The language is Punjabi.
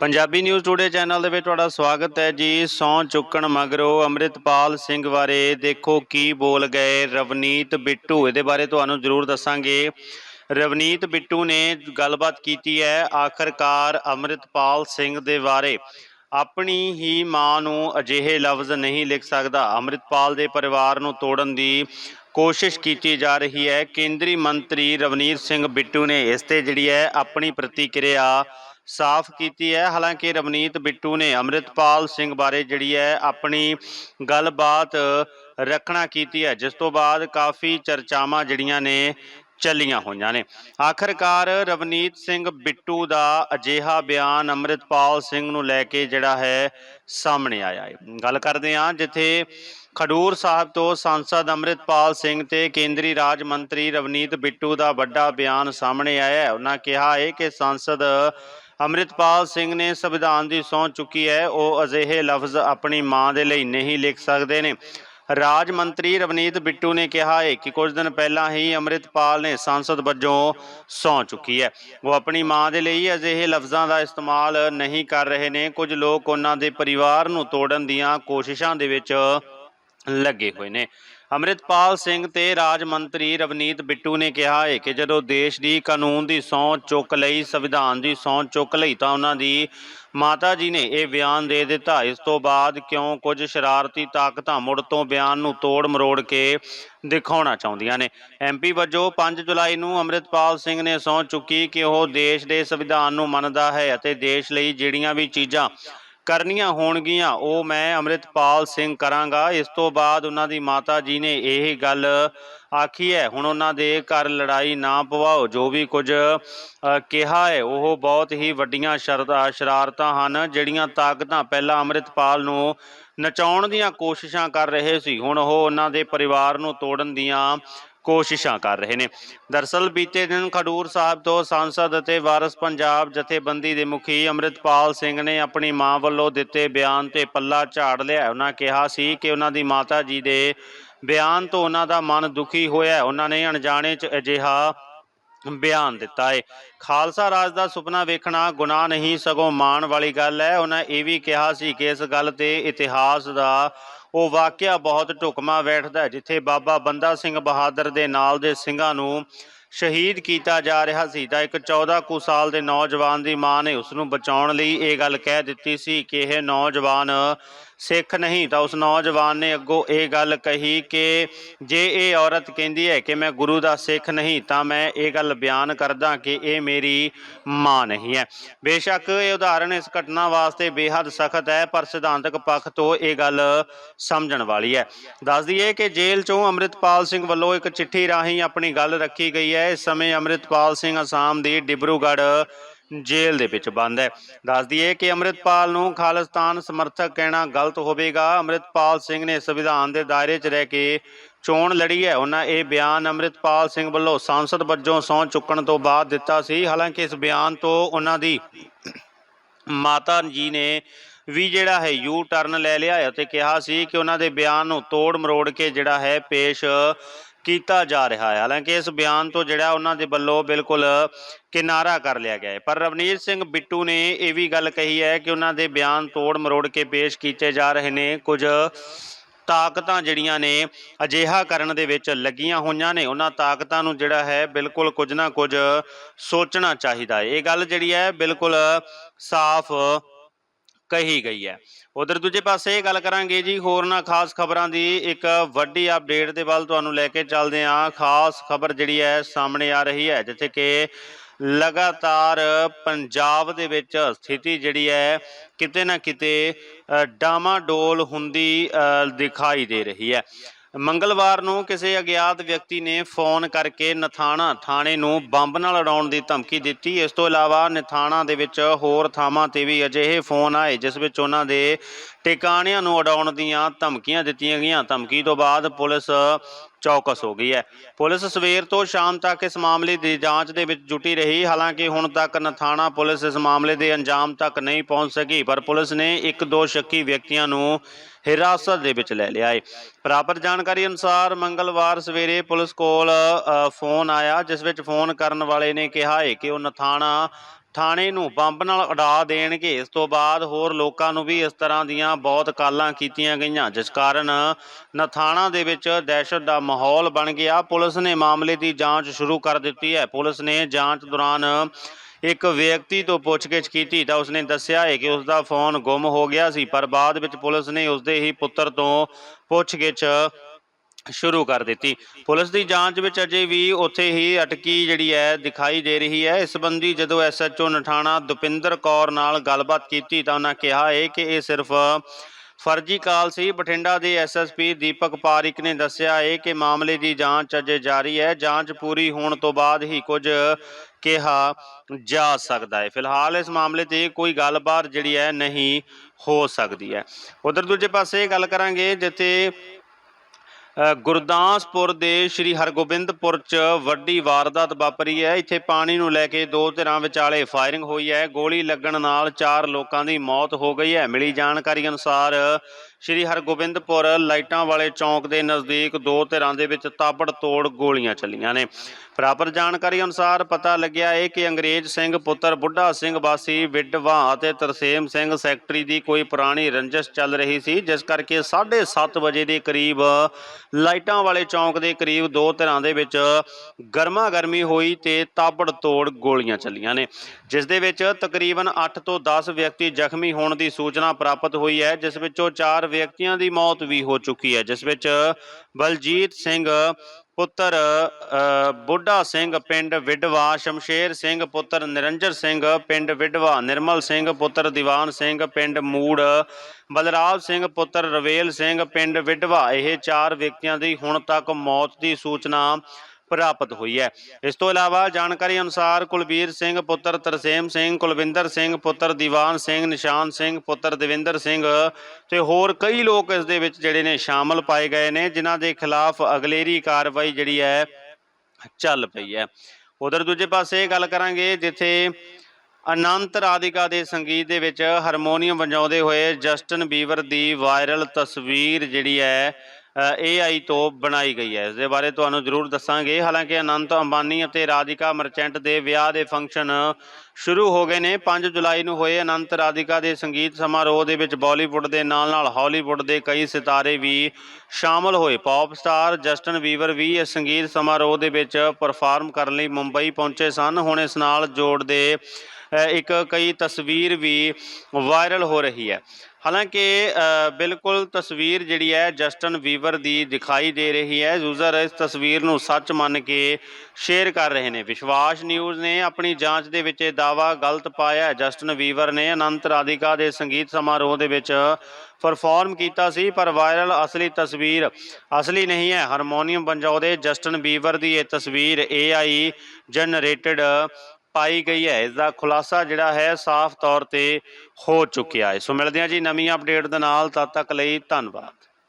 ਪੰਜਾਬੀ ਨਿਊਜ਼ ਟੂਡੇ ਚੈਨਲ ਦੇ ਵਿੱਚ ਤੁਹਾਡਾ ਸਵਾਗਤ ਹੈ ਜੀ। ਸੌ ਚੁੱਕਣ ਮਗਰੋਂ ਅੰਮ੍ਰਿਤਪਾਲ ਸਿੰਘ ਬਾਰੇ ਦੇਖੋ ਕੀ ਬੋਲ ਗਏ ਰਵਨੀਤ ਬਿੱਟੂ। ਇਹਦੇ ਬਾਰੇ ਤੁਹਾਨੂੰ ਜ਼ਰੂਰ ਦੱਸਾਂਗੇ। ਰਵਨੀਤ ਬਿੱਟੂ ਨੇ ਗੱਲਬਾਤ ਕੀਤੀ ਹੈ ਆਖਰਕਾਰ ਅੰਮ੍ਰਿਤਪਾਲ ਸਿੰਘ ਦੇ ਬਾਰੇ। ਆਪਣੀ ਹੀ ਮਾਂ ਨੂੰ ਅਜਿਹੇ ਲਫ਼ਜ਼ ਨਹੀਂ ਲਿਖ ਸਕਦਾ। ਅੰਮ੍ਰਿਤਪਾਲ ਦੇ ਪਰਿਵਾਰ ਨੂੰ ਤੋੜਨ ਦੀ ਕੋਸ਼ਿਸ਼ ਕੀਤੀ ਜਾ ਰਹੀ ਹੈ। ਕੇਂਦਰੀ ਮੰਤਰੀ ਰਵਨੀਤ ਸਿੰਘ ਬਿੱਟੂ ਨੇ ਇਸ ਤੇ ਜਿਹੜੀ ਹੈ ਆਪਣੀ ਪ੍ਰਤੀਕਿਰਿਆ ਸਾਫ਼ ਕੀਤੀ ਹੈ। ਹਾਲਾਂਕਿ ਰਵਨੀਤ ਬਿੱਟੂ ਨੇ ਅੰਮ੍ਰਿਤਪਾਲ ਸਿੰਘ ਬਾਰੇ ਜਿਹੜੀ ਹੈ ਆਪਣੀ ਗੱਲਬਾਤ ਰੱਖਣਾ ਕੀਤੀ ਹੈ। ਜਿਸ ਤੋਂ ਬਾਅਦ ਕਾਫੀ ਚਰਚਾਵਾਂ ਜਿਹੜੀਆਂ ਨੇ ਚੱਲੀਆਂ ਹੋਈਆਂ ਨੇ। ਆਖਰਕਾਰ ਰਵਨੀਤ ਸਿੰਘ ਬਿੱਟੂ ਦਾ ਅਜਿਹਾ ਬਿਆਨ ਅੰਮ੍ਰਿਤਪਾਲ ਸਿੰਘ ਨੂੰ ਲੈ ਕੇ ਜਿਹੜਾ ਹੈ ਸਾਹਮਣੇ ਆਇਆ ਹੈ। ਗੱਲ ਕਰਦੇ ਹਾਂ ਜਿੱਥੇ ਖਡੂਰ ਸਾਹਿਬ ਤੋਂ ਸੰਸਦ ਅੰਮ੍ਰਿਤਪਾਲ ਸਿੰਘ ਤੇ ਕੇਂਦਰੀ ਰਾਜ ਮੰਤਰੀ ਰਵਨੀਤ ਬਿੱਟੂ ਦਾ ਵੱਡਾ ਬਿਆਨ ਸਾਹਮਣੇ ਆਇਆ ਹੈ। ਉਹਨਾਂ ਕਿਹਾ ਹੈ ਕਿ ਸੰਸਦ ਅੰਮ੍ਰਿਤਪਾਲ ਸਿੰਘ ਨੇ ਸੰਵਿਧਾਨ ਦੀ ਸਹੁੰ ਚੁੱਕੀ ਹੈ। ਉਹ ਅਜਿਹੇ ਲਫ਼ਜ਼ ਆਪਣੀ ਮਾਂ ਦੇ ਲਈ ਨਹੀਂ ਲਿਖ ਸਕਦੇ ਨੇ। ਰਾਜ ਮੰਤਰੀ ਰਵਨੀਤ ਬਿੱਟੂ ਨੇ ਕਿਹਾ ਹੈ ਕਿ ਕੁਝ ਦਿਨ ਪਹਿਲਾਂ ਹੀ ਅੰਮ੍ਰਿਤਪਾਲ ਨੇ ਸੰਸਦ ਵੱਜੋਂ ਸਹੁੰ ਚੁੱਕੀ ਹੈ। ਉਹ ਆਪਣੀ ਮਾਂ ਦੇ ਲਈ ਅਜਿਹੇ ਲਫ਼ਜ਼ਾਂ ਦਾ ਇਸਤੇਮਾਲ ਨਹੀਂ ਕਰ ਰਹੇ ਨੇ। ਕੁਝ ਲੋਕ ਉਹਨਾਂ ਦੇ ਪਰਿਵਾਰ ਨੂੰ ਤੋੜਨ ਦੀਆਂ ਕੋਸ਼ਿਸ਼ਾਂ ਦੇ ਵਿੱਚ ਲੱਗੇ ਹੋਏ ਨੇ। ਅੰਮ੍ਰਿਤਪਾਲ ਸਿੰਘ ਤੇ ਰਾਜ ਮੰਤਰੀ ਰਵਨੀਤ ਬਿੱਟੂ ਨੇ ਕਿਹਾ ਹੈ ਕਿ ਜਦੋਂ ਦੇਸ਼ ਦੀ ਕਾਨੂੰਨ ਦੀ ਸਹੁੰ ਚੁੱਕ ਲਈ, ਸੰਵਿਧਾਨ ਦੀ ਸਹੁੰ ਚੁੱਕ ਲਈ ਤਾਂ ਉਹਨਾਂ ਦੀ ਮਾਤਾ ਜੀ ਨੇ ਇਹ ਬਿਆਨ ਦੇ ਦਿੱਤਾ। ਇਸ ਤੋਂ ਬਾਅਦ ਕਿਉਂ ਕੁਝ ਸ਼ਰਾਰਤੀ ਤਾਕਤਾਂ ਮੁੜ ਤੋਂ ਬਿਆਨ ਨੂੰ ਤੋੜ ਮਰੋੜ ਕੇ ਦਿਖਾਉਣਾ ਚਾਹੁੰਦੀਆਂ ਨੇ। ਐਮਪੀ ਵਜੋਂ 5 ਜੁਲਾਈ ਨੂੰ ਅੰਮ੍ਰਿਤਪਾਲ ਸਿੰਘ ਨੇ ਸਹੁੰ ਚੁੱਕੀ ਕਿ ਉਹ ਦੇਸ਼ ਦੇ ਸੰਵਿਧਾਨ ਨੂੰ ਮੰਨਦਾ ਹੈ ਅਤੇ ਦੇਸ਼ ਲਈ ਜਿਹੜੀਆਂ ਵੀ ਚੀਜ਼ਾਂ ਕਰਨੀਆਂ ਹੋਣਗੀਆਂ। ਉਹ ਮੈਂ ਅੰਮ੍ਰਿਤਪਾਲ ਸਿੰਘ ਕਰਾਂਗਾ। ਇਸ ਤੋਂ ਬਾਅਦ ਉਹਨਾਂ ਦੀ ਮਾਤਾ ਜੀ ਨੇ ਇਹ ਗੱਲ ਆਖੀ ਹੈ। ਹੁਣ ਉਹਨਾਂ ਦੇ ਘਰ ਲੜਾਈ ਨਾ ਪਵਾਓ। ਜੋ ਵੀ ਕੁਝ ਕਿਹਾ ਹੈ, ਉਹ ਬਹੁਤ ਹੀ ਵੱਡੀਆਂ ਸ਼ਰਤਾਂ ਸ਼ਰਾਰਤਾਂ ਹਨ, ਜਿਹੜੀਆਂ ਤਾਕਤਾਂ ਪਹਿਲਾਂ ਅੰਮ੍ਰਿਤਪਾਲ ਨੂੰ ਨਚਾਉਣ ਦੀਆਂ ਕੋਸ਼ਿਸ਼ਾਂ ਕਰ ਰਹੇ ਸੀ। ਹੁਣ ਉਹ ਉਹਨਾਂ ਦੇ ਪਰਿਵਾਰ ਨੂੰ ਤੋੜਨ ਦੀਆਂ ਕੋਸ਼ਿਸ਼ਾਂ ਕਰ ਰਹੇ ਨੇ। ਦਰਸਲ ਬੀਤੇ ਦਿਨ ਖਡੂਰ ਸਾਹਿਬ ਤੋਂ ਸੰਸਦ ਅਤੇ ਵਾਰਸ ਪੰਜਾਬ ਜਥੇਬੰਦੀ ਦੇ ਮੁਖੀ ਅੰਮ੍ਰਿਤਪਾਲ ਸਿੰਘ ਨੇ ਆਪਣੀ ਮਾਂ ਵੱਲੋਂ ਦਿੱਤੇ ਬਿਆਨ ਤੇ ਪੱਲਾ ਝਾੜ ਲਿਆ। ਉਹਨਾਂ ਕਿਹਾ ਸੀ ਕਿ ਉਹਨਾਂ ਦੀ ਮਾਤਾ ਜੀ ਦੇ ਬਿਆਨ ਤੋਂ ਉਹਨਾਂ ਦਾ ਮਨ ਦੁਖੀ ਹੋਇਆ ਉਹਨਾਂ ਨੇ ਅਣਜਾਣੇ 'ਚ ਅਜਿਹਾ ਬਿਆਨ ਦਿੱਤਾ ਹੈ। ਖਾਲਸਾ ਰਾਜ ਦਾ ਸੁਪਨਾ ਵੇਖਣਾ ਗੁਨਾਹ ਨਹੀਂ, ਸਗੋਂ ਮਾਣ ਵਾਲੀ ਗੱਲ ਹੈ। ਉਹਨਾਂ ਇਹ ਵੀ ਕਿਹਾ ਸੀ ਕਿ ਇਸ ਗੱਲ ਤੇ ਇਤਿਹਾਸ ਦਾ ਉਹ ਵਾਕਿਆ ਬਹੁਤ ਢੁਕਮਾ ਬੈਠਦਾ ਜਿੱਥੇ ਬਾਬਾ ਬੰਦਾ ਸਿੰਘ ਬਹਾਦਰ ਦੇ ਨਾਲ ਦੇ ਸਿੰਘਾਂ ਨੂੰ ਸ਼ਹੀਦ ਕੀਤਾ ਜਾ ਰਿਹਾ ਸੀ। ਤਾਂ ਇੱਕ 14 ਕੁ ਸਾਲ ਦੇ ਨੌਜਵਾਨ ਦੀ ਮਾਂ ਨੇ ਉਸ ਨੂੰ ਬਚਾਉਣ ਲਈ ਇਹ ਗੱਲ ਕਹਿ ਦਿੱਤੀ ਸੀ ਕਿ ਇਹ ਨੌਜਵਾਨ ਸਿੱਖ ਨਹੀਂ ਤਾਂ ਉਸ ਨੌਜਵਾਨ ਨੇ ਅੱਗੋਂ ਇਹ ਗੱਲ ਕਹੀ ਕਿ ਜੇ ਇਹ ਔਰਤ ਕਹਿੰਦੀ ਹੈ ਕਿ ਮੈਂ ਗੁਰੂ ਦਾ ਸਿੱਖ ਨਹੀਂ ਤਾਂ ਮੈਂ ਇਹ ਗੱਲ ਬਿਆਨ ਕਰਦਾ ਕਿ ਇਹ ਮੇਰੀ ਮਾਂ ਨਹੀਂ ਹੈ। ਬੇਸ਼ੱਕ ਇਹ ਉਦਾਹਰਣ ਇਸ ਘਟਨਾ ਵਾਸਤੇ ਬੇਹੱਦ ਸਖਤ ਹੈ, ਪਰ ਸਿਧਾਂਤਕ ਪੱਖ ਤੋਂ ਇਹ ਗੱਲ ਸਮਝਣ ਵਾਲੀ ਹੈ। ਦੱਸ ਦਈਏ ਕਿ ਜੇਲ੍ਹ ਚੋਂ ਅੰਮ੍ਰਿਤਪਾਲ ਸਿੰਘ ਵੱਲੋਂ ਇੱਕ ਚਿੱਠੀ ਰਾਹੀਂ ਆਪਣੀ ਗੱਲ ਰੱਖੀ ਗਈ ਹੈ। ਇਸ ਸਮੇਂ ਅੰਮ੍ਰਿਤਪਾਲ ਸਿੰਘ ਅਸਾਮ ਦੀ ਡਿਬਰੂਗੜ੍ਹ ਜੇਲ੍ਹ ਦੇ ਵਿੱਚ ਬੰਦ ਹੈ। ਦੱਸ ਦਈਏ ਕਿ ਅੰਮ੍ਰਿਤਪਾਲ ਨੂੰ ਖਾਲਿਸਤਾਨ ਸਮਰਥਕ ਕਹਿਣਾ ਗਲਤ ਹੋਵੇਗਾ। ਅੰਮ੍ਰਿਤਪਾਲ ਸਿੰਘ ਨੇ ਸੰਵਿਧਾਨ ਦੇ ਦਾਇਰੇ 'ਚ ਰਹਿ ਕੇ ਚੋਣ ਲੜੀ ਹੈ। ਉਹਨਾਂ ਇਹ ਬਿਆਨ ਅੰਮ੍ਰਿਤਪਾਲ ਸਿੰਘ ਵੱਲੋਂ ਸੰਸਦ ਵੱਜੋਂ ਸਹੁੰ ਚੁੱਕਣ ਤੋਂ ਬਾਅਦ ਦਿੱਤਾ ਸੀ। ਹਾਲਾਂਕਿ ਇਸ ਬਿਆਨ ਤੋਂ ਉਹਨਾਂ ਦੀ ਮਾਤਾ ਜੀ ਨੇ ਵੀ ਜਿਹੜਾ ਹੈ ਯੂ ਟਰਨ ਲੈ ਲਿਆ ਹੈ ਅਤੇ ਕਿਹਾ ਸੀ ਕਿ ਉਹਨਾਂ ਦੇ ਬਿਆਨ ਨੂੰ ਤੋੜ ਮਰੋੜ ਕੇ ਜਿਹੜਾ ਹੈ ਪੇਸ਼ ਕੀਤਾ ਜਾ ਰਿਹਾ ਹੈ। ਹਾਲਾਂਕਿ ਇਸ ਬਿਆਨ ਤੋਂ ਜਿਹੜਾ ਉਹਨਾਂ ਦੇ ਵੱਲੋਂ ਬਿਲਕੁਲ ਕਿਨਾਰਾ ਕਰ ਲਿਆ ਗਿਆ ਹੈ। ਪਰ ਰਵਨੀਤ ਸਿੰਘ ਬਿੱਟੂ ਨੇ ਇਹ ਵੀ ਗੱਲ ਕਹੀ ਹੈ ਕਿ ਉਹਨਾਂ ਦੇ ਬਿਆਨ ਤੋੜ ਮਰੋੜ ਕੇ ਪੇਸ਼ ਕੀਤੇ ਜਾ ਰਹੇ ਨੇ। ਕੁਝ ਤਾਕਤਾਂ ਜਿਹੜੀਆਂ ਨੇ ਅਜਿਹਾ ਕਰਨ ਦੇ ਵਿੱਚ ਲੱਗੀਆਂ ਹੋਈਆਂ ਨੇ। ਉਹਨਾਂ ਤਾਕਤਾਂ ਨੂੰ ਜਿਹੜਾ ਹੈ ਬਿਲਕੁਲ ਕੁਝ ਨਾ ਕੁਝ ਸੋਚਣਾ ਚਾਹੀਦਾ ਹੈ। ਇਹ ਗੱਲ ਜਿਹੜੀ ਹੈ ਬਿਲਕੁਲ ਸਾਫ਼ ਕਹੀ ਗਈ ਹੈ। ਉਧਰ ਦੂਜੇ ਪਾਸੇ ਇਹ ਗੱਲ ਕਰਾਂਗੇ ਜੀ ਹੋਰਨਾਂ ਖਾਸ ਖਬਰਾਂ ਦੀ ਇੱਕ ਵੱਡੀ ਅਪਡੇਟ ਦੇ ਵੱਲ ਤੁਹਾਨੂੰ ਲੈ ਕੇ ਚੱਲਦੇ ਹਾਂ। ਖਾਸ ਖਬਰ ਜਿਹੜੀ ਹੈ, ਸਾਹਮਣੇ ਆ ਰਹੀ ਹੈ, ਜਿੱਥੇ ਕਿ ਲਗਾਤਾਰ ਪੰਜਾਬ ਦੇ ਵਿੱਚ ਸਥਿਤੀ ਜਿਹੜੀ ਹੈ, ਕਿਤੇ ਨਾ ਕਿਤੇ ਡਾਮਾਡੋਲ ਹੁੰਦੀ ਦਿਖਾਈ ਦੇ ਰਹੀ ਹੈ। ਮੰਗਲਵਾਰ ਨੂੰ ਕਿਸੇ ਅਗਿਆਤ ਵਿਅਕਤੀ ਨੇ ਫੋਨ ਕਰਕੇ ਨਥਾਣਾ ਥਾਣੇ ਨੂੰ ਬੰਬ ਨਾਲ ਉਡਾਉਣ ਦੀ ਧਮਕੀ ਦਿੱਤੀ। ਇਸ ਤੋਂ ਇਲਾਵਾ ਨਥਾਣਾ ਦੇ ਵਿੱਚ ਹੋਰ ਥਾਵਾਂ ਤੇ ਵੀ ਅਜਿਹੇ ਫੋਨ ਆਏ, ਜਿਸ ਵਿੱਚ ਉਹਨਾਂ ਦੇ ਟਿਕਾਣਿਆਂ ਨੂੰ ਉਡਾਉਣ ਦੀਆਂ ਧਮਕੀਆਂ ਦਿੱਤੀਆਂ ਗਈਆਂ। ਧਮਕੀ ਤੋਂ ਬਾਅਦ ਪੁਲਿਸ ਚੌਕਸ ਹੋ ਗਈ ਹੈ। ਪੁਲਿਸ ਸਵੇਰ ਤੋਂ ਸ਼ਾਮ ਤੱਕ ਇਸ ਮਾਮਲੇ ਦੀ ਜਾਂਚ ਦੇ ਵਿੱਚ ਜੁਟੀ ਰਹੀ। ਹਾਲਾਂਕਿ ਹੁਣ ਤੱਕ ਨਥਾਣਾ ਪੁਲਿਸ ਇਸ ਮਾਮਲੇ ਦੇ ਅੰਜਾਮ ਤੱਕ ਨਹੀਂ ਪਹੁੰਚ ਸਕੀ ਪਰ ਪੁਲਿਸ ਨੇ ਇੱਕ ਦੋ ਸ਼ੱਕੀ ਵਿਅਕਤੀਆਂ ਨੂੰ ਹਿਰਾਸਤ ਦੇ ਵਿੱਚ ਲੈ ਲਿਆ ਹੈ। ਪ੍ਰਾਪਤ ਜਾਣਕਾਰੀ ਅਨੁਸਾਰ ਮੰਗਲਵਾਰ ਸਵੇਰੇ ਪੁਲਿਸ ਕੋਲ ਅ, ਫੋਨ ਆਇਆ ਜਿਸ ਵਿੱਚ ਫੋਨ ਕਰਨ ਵਾਲੇ ਨੇ ਕਿਹਾ ਹੈ ਕਿ ਉਹ ਨਥਾਣਾ ਥਾਣੇ ਨੂੰ ਬੰਬ ਨਾਲ ਉਡਾ ਦੇਣਗੇ। ਇਸ ਤੋਂ ਬਾਅਦ ਹੋਰ ਲੋਕਾਂ ਨੂੰ ਵੀ ਇਸ ਤਰ੍ਹਾਂ ਦੀਆਂ ਬਹੁਤ ਕਾਲਾਂ ਕੀਤੀਆਂ ਗਈਆਂ, ਜਿਸ ਕਾਰਨ ਨਥਾਣਾ ਦੇ ਵਿੱਚ ਦਹਿਸ਼ਤ ਦਾ ਮਾਹੌਲ ਬਣ ਗਿਆ। ਪੁਲਿਸ ਨੇ ਮਾਮਲੇ ਦੀ ਜਾਂਚ ਸ਼ੁਰੂ ਕਰ ਦਿੱਤੀ ਹੈ। ਪੁਲਿਸ ਨੇ ਜਾਂਚ ਦੌਰਾਨ ਇੱਕ ਵਿਅਕਤੀ ਤੋਂ ਪੁੱਛਗਿੱਛ ਕੀਤੀ ਤਾਂ ਉਸਨੇ ਦੱਸਿਆ ਹੈ ਕਿ ਉਸ ਦਾ ਫੋਨ ਗੁੰਮ ਹੋ ਗਿਆ ਸੀ, ਪਰ ਬਾਅਦ ਵਿੱਚ ਪੁਲਿਸ ਨੇ ਉਸਦੇ ਹੀ ਪੁੱਤਰ ਤੋਂ ਪੁੱਛਗਿੱਛ ਸ਼ੁਰੂ ਕਰ ਦਿੱਤੀ। ਪੁਲਿਸ ਦੀ ਜਾਂਚ ਵਿੱਚ ਅਜੇ ਵੀ ਉੱਥੇ ਹੀ ਅਟਕੀ ਜਿਹੜੀ ਹੈ, ਦਿਖਾਈ ਦੇ ਰਹੀ ਹੈ। ਇਸ ਸੰਬੰਧੀ ਜਦੋਂ ਐਸਐਚਓ ਨਠਾਣਾ ਦੁਪਿੰਦਰ ਕੌਰ ਨਾਲ ਗੱਲਬਾਤ ਕੀਤੀ ਤਾਂ ਉਹਨਾਂ ਕਿਹਾ ਹੈ ਕਿ ਇਹ ਸਿਰਫ ਫਰਜ਼ੀ ਕਾਲ ਸੀ। ਬਠਿੰਡਾ ਦੇ ਐਸਐਸਪੀ ਦੀਪਕ ਪਾਰਿਕ ਨੇ ਦੱਸਿਆ ਹੈ ਕਿ ਮਾਮਲੇ ਦੀ ਜਾਂਚ ਅਜੇ ਜਾਰੀ ਹੈ। ਜਾਂਚ ਪੂਰੀ ਹੋਣ ਤੋਂ ਬਾਅਦ ਹੀ ਕੁਝ ਕਿਹਾ ਜਾ ਸਕਦਾ ਹੈ। ਫਿਲਹਾਲ ਇਸ ਮਾਮਲੇ ਤੇ ਕੋਈ ਗੱਲਬਾਤ ਜਿਹੜੀ ਹੈ, ਨਹੀਂ ਹੋ ਸਕਦੀ ਹੈ। ਉਧਰ ਦੂਜੇ ਪਾਸੇ ਗੱਲ ਕਰਾਂਗੇ, ਜਿੱਥੇ ਗੁਰਦਾਸਪੁਰ ਦੇ ਸ਼੍ਰੀ ਹਰਗੋਬਿੰਦਪੁਰ ਚ ਵੱਡੀ ਵਾਰਦਾਤ ਵਾਪਰੀ ਹੈ। ਇੱਥੇ ਪਾਣੀ ਨੂੰ ਲੈ ਕੇ ਦੋ ਧਿਰਾਂ ਵਿਚਾਲੇ ਫਾਇਰਿੰਗ ਹੋਈ ਹੈ। ਗੋਲੀ ਲੱਗਣ ਨਾਲ ਚਾਰ ਲੋਕਾਂ ਦੀ ਮੌਤ ਹੋ ਗਈ ਹੈ। ਮਿਲੀ ਜਾਣਕਾਰੀ ਅਨੁਸਾਰ ਸ਼੍ਰੀ ਹਰਗੋਬਿੰਦਪੁਰ ਲਾਈਟਾਂ ਵਾਲੇ ਚੌਂਕ ਦੇ ਨਜ਼ਦੀਕ ਦੋ ਧਿਰਾਂ ਦੇ ਵਿੱਚ ਤਾਬੜ ਤੋੜ ਗੋਲੀਆਂ ਚੱਲੀਆਂ ਨੇ। ਪ੍ਰਾਪਤ ਜਾਣਕਾਰੀ ਅਨੁਸਾਰ ਪਤਾ ਲੱਗਿਆ ਹੈ ਕਿ ਅੰਗਰੇਜ਼ ਸਿੰਘ ਪੁੱਤਰ ਬੁੱਢਾ ਸਿੰਘ ਵਾਸੀ ਵਿਡਵਾ ਅਤੇ ਤਰਸੇਮ ਸਿੰਘ ਸੈਕਟਰੀ ਦੀ ਕੋਈ ਪੁਰਾਣੀ ਰੰਜਿਸ਼ ਚੱਲ ਰਹੀ ਸੀ, ਜਿਸ ਕਰਕੇ 7:30 ਵਜੇ ਦੇ ਕਰੀਬ ਲਾਈਟਾਂ ਵਾਲੇ ਚੌਂਕ ਦੇ ਕਰੀਬ ਦੋ ਧਿਰਾਂ ਦੇ ਵਿੱਚ ਗਰਮਾ ਗਰਮੀ ਹੋਈ ਤੇ ਤਾਬੜਤੋੜ ਗੋਲੀਆਂ ਚੱਲੀਆਂ ਨੇ। ਜਿਸ ਦੇ ਵਿੱਚ ਤਕਰੀਬਨ 8 ਤੋਂ 10 ਵਿਅਕਤੀ ਜ਼ਖਮੀ ਹੋਣ ਦੀ ਸੂਚਨਾ ਪ੍ਰਾਪਤ ਹੋਈ ਹੈ, ਜਿਸ ਵਿੱਚੋਂ 4 ਵਿਅਕਤੀਆਂ ਦੀ ਮੌਤ ਵੀ ਹੋ ਚੁੱਕੀ ਹੈ, ਜਿਸ ਵਿੱਚ ਬਲਜੀਤ ਸਿੰਘ ਪੁੱਤਰ ਬੁੱਢਾ ਸਿੰਘ ਪਿੰਡ ਵਿਡਵਾ ਸ਼ਮਸ਼ੇਰ ਸਿੰਘ ਪੁੱਤਰ ਨਿਰੰਜਰ ਸਿੰਘ ਪਿੰਡ ਵਿਡਵਾ ਨਿਰਮਲ ਸਿੰਘ ਪੁੱਤਰ ਦੀਵਾਨ ਸਿੰਘ ਪਿੰਡ ਮੂੜ ਬਲਰਾਜ ਸਿੰਘ ਪੁੱਤਰ ਰਵੇਲ ਸਿੰਘ ਪਿੰਡ ਵਿਡਵਾ ਇਹ ਚਾਰ ਵਿਅਕਤੀਆਂ ਦੀ ਹੁਣ ਤੱਕ ਮੌਤ ਦੀ ਸੂਚਨਾ ਪ੍ਰਾਪਤ ਹੋਈ ਹੈ। ਇਸ ਤੋਂ ਇਲਾਵਾ ਜਾਣਕਾਰੀ ਅਨੁਸਾਰ ਕੁਲਵੀਰ ਸਿੰਘ ਪੁੱਤਰ ਤਰਸੇਮ ਸਿੰਘ, ਕੁਲਵਿੰਦਰ ਸਿੰਘ ਪੁੱਤਰ ਦੀਵਾਨ ਸਿੰਘ, ਨਿਸ਼ਾਨ ਸਿੰਘ ਪੁੱਤਰ ਦਵਿੰਦਰ ਸਿੰਘ ਤੇ ਹੋਰ ਕਈ ਲੋਕ ਇਸ ਦੇ ਵਿੱਚ ਜਿਹੜੇ ਨੇ ਸ਼ਾਮਲ ਪਾਏ ਗਏ ਨੇ, ਜਿਨ੍ਹਾਂ ਦੇ ਖਿਲਾਫ ਅਗਲੇਰੀ ਕਾਰਵਾਈ ਜਿਹੜੀ ਹੈ, ਚੱਲ ਪਈ ਹੈ। ਉਧਰ ਦੂਜੇ ਪਾਸੇ ਗੱਲ ਕਰਾਂਗੇ, ਜਿੱਥੇ ਅਨੰਤ ਰਾਧਿਕਾ ਦੇ ਸੰਗੀਤ ਦੇ ਵਿੱਚ ਹਾਰਮੋਨੀਅਮ ਵਜਾਉਂਦੇ ਹੋਏ ਜਸਟਨ ਬੀਵਰ ਦੀ ਵਾਇਰਲ ਤਸਵੀਰ ਜਿਹੜੀ ਹੈ AI ਤੋਂ ਬਣਾਈ ਗਈ ਹੈ। ਇਸ ਦੇ ਬਾਰੇ ਤੁਹਾਨੂੰ ਜ਼ਰੂਰ ਦੱਸਾਂਗੇ। ਹਾਲਾਂਕਿ ਅਨੰਤ ਅੰਬਾਨੀ ਅਤੇ ਰਾਧਿਕਾ ਮਰਚੈਂਟ ਦੇ ਵਿਆਹ ਦੇ ਫੰਕਸ਼ਨ ਸ਼ੁਰੂ ਹੋ ਗਏ ਨੇ। 5 ਜੁਲਾਈ ਨੂੰ ਹੋਏ ਅਨੰਤ ਰਾਧਿਕਾ ਦੇ ਸੰਗੀਤ ਸਮਾਰੋਹ ਦੇ ਵਿੱਚ ਬਾਲੀਵੁੱਡ ਦੇ ਨਾਲ-ਨਾਲ ਹਾਲੀਵੁੱਡ ਦੇ ਕਈ ਸਿਤਾਰੇ ਵੀ ਸ਼ਾਮਲ ਹੋਏ। ਪੌਪ ਸਟਾਰ ਜਸਟਨ ਵੀਵਰ ਵੀ ਇਸ ਸੰਗੀਤ ਸਮਾਰੋਹ ਦੇ ਵਿੱਚ ਪਰਫਾਰਮ ਕਰਨ ਲਈ ਮੁੰਬਈ ਪਹੁੰਚੇ ਸਨ। ਹੁਣ ਇਸ ਨਾਲ ਜੋੜਦੇ ਅ, ਇੱਕ ਕਈ ਤਸਵੀਰ ਵੀ ਵਾਇਰਲ ਹੋ ਰਹੀ ਹੈ। ਹਾਲਾਂਕਿ ਬਿਲਕੁਲ ਤਸਵੀਰ ਜਿਹੜੀ ਹੈ ਜਸਟਨ ਵੀਵਰ ਦੀ ਦਿਖਾਈ ਦੇ ਰਹੀ ਹੈ। ਯੂਜ਼ਰ ਇਸ ਤਸਵੀਰ ਨੂੰ ਸੱਚ ਮੰਨ ਕੇ ਸ਼ੇਅਰ ਕਰ ਰਹੇ ਨੇ। ਵਿਸ਼ਵਾਸ ਨਿਊਜ਼ ਨੇ ਆਪਣੀ ਜਾਂਚ ਦੇ ਵਿੱਚ ਇਹ ਦਾਵਾ ਗਲਤ ਪਾਇਆ ਜਸਟਨ ਵੀਵਰ ਨੇ ਅਨੰਤ ਰਾਧਿਕਾ ਦੇ ਸੰਗੀਤ ਸਮਾਰੋਹ ਦੇ ਵਿੱਚ ਪਰਫਾਰਮ ਕੀਤਾ ਸੀ, ਪਰ ਵਾਇਰਲ ਅਸਲੀ ਤਸਵੀਰ ਅਸਲੀ ਨਹੀਂ ਹੈ। ਹਾਰਮੋਨੀਅਮ ਵਜਾਉਂਦੇ ਜਸਟਨ ਬੀਵਰ ਦੀ ਇਹ ਤਸਵੀਰ AI ਜਨਰੇਟਡ ਪਾਈ ਗਈ ਹੈ। ਇਸ ਦਾ ਖੁਲਾਸਾ ਜਿਹੜਾ ਹੈ, ਸਾਫ਼ ਤੌਰ ਤੇ ਹੋ ਚੁੱਕਿਆ ਹੈ। ਸੋ ਮਿਲਦੇ ਹਾਂ ਜੀ ਨਵੀਂ ਅਪਡੇਟ ਦੇ ਨਾਲ। ਤਦ ਤੱਕ ਲਈ ਧੰਨਵਾਦ।